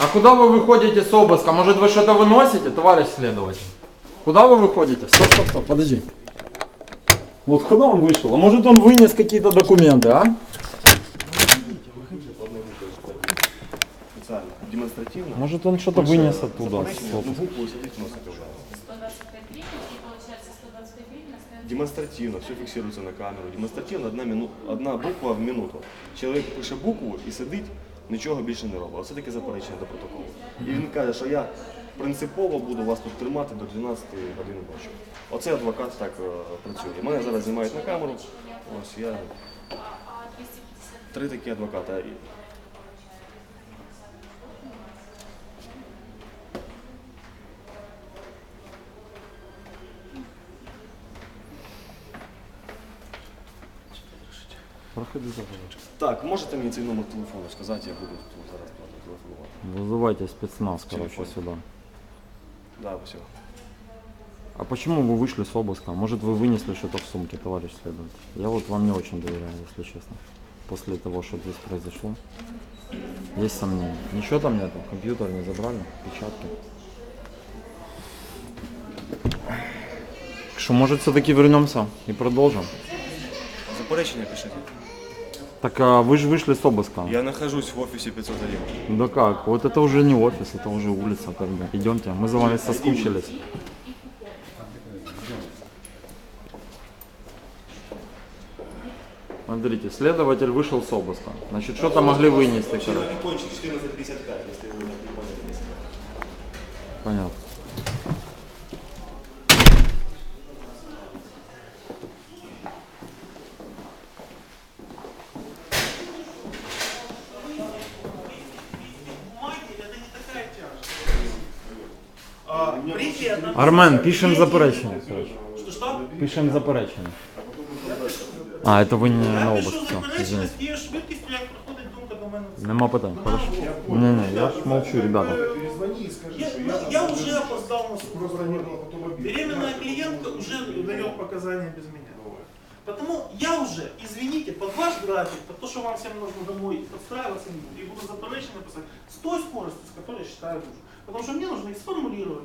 А куда вы выходите с обыска? Может вы что-то выносите, товарищ следователь? Куда вы выходите? Стоп, стоп, стоп, подожди. Вот куда он вышел? А может он вынес какие-то документы, а? Может он что-то вынес оттуда? С обыска? Демонстративно, все фіксується на камеру. Демонстративно одна, мину... одна буква в минуту. Чоловік пише букву і сидить, нічого більше не робить. Оце таке заперечення до протоколу. І він каже, що я принципово буду вас тут тримати до 12 години ночі. Оце адвокат так е, працює. Мене зараз знімають на камеру. Ось я А, а 250 три такі адвоката. Проходи заходи. Так, можете мені цей номер телефону сказати, я буду тут зараз телефонувати. Вызывайте спецназ, короче, Телефон. сюда. Да, все. А почему вы вышли с обыска? Может вы вынесли что-то в сумке, товарищ следователь? Я вот вам не очень доверяю, если честно. После того, что здесь произошло. Есть сомнения. Ничего там нету? Компьютер не забрали? Печатки? Что, может все-таки вернемся и продолжим? Заперечення пишіть. Так а вы же вышли с обыска. Я нахожусь в офісі 501. Да как? Вот это уже не офис, это уже улица, как бы. Идемте, мы за вами соскучились. Смотрите, следователь вышел с обыска. Значит, что-то могли вынести, короче. кончик 14.55, если вы так не поняли. Понятно. А, брифе одна- Армен, пишем заперечення. короче. Что-что? Пишем заперечення. А, это вы не на Я обыск, пишу все, заперечення извините. з тією швидкістю, як проходить думка до мене. Нема питань, хорошо. Не-не, я ж молчу, ребята. Я, ну, я уже опоздал на суд. Беременная клиентка уже дает показания без меня. Потому я уже, извините, под ваш график, под то, что вам всем нужно домой подстраиваться не буду. И буду заперечення писать с той скоростью, с которой я считаю нужно. Потому что мне нужно их сформулировать,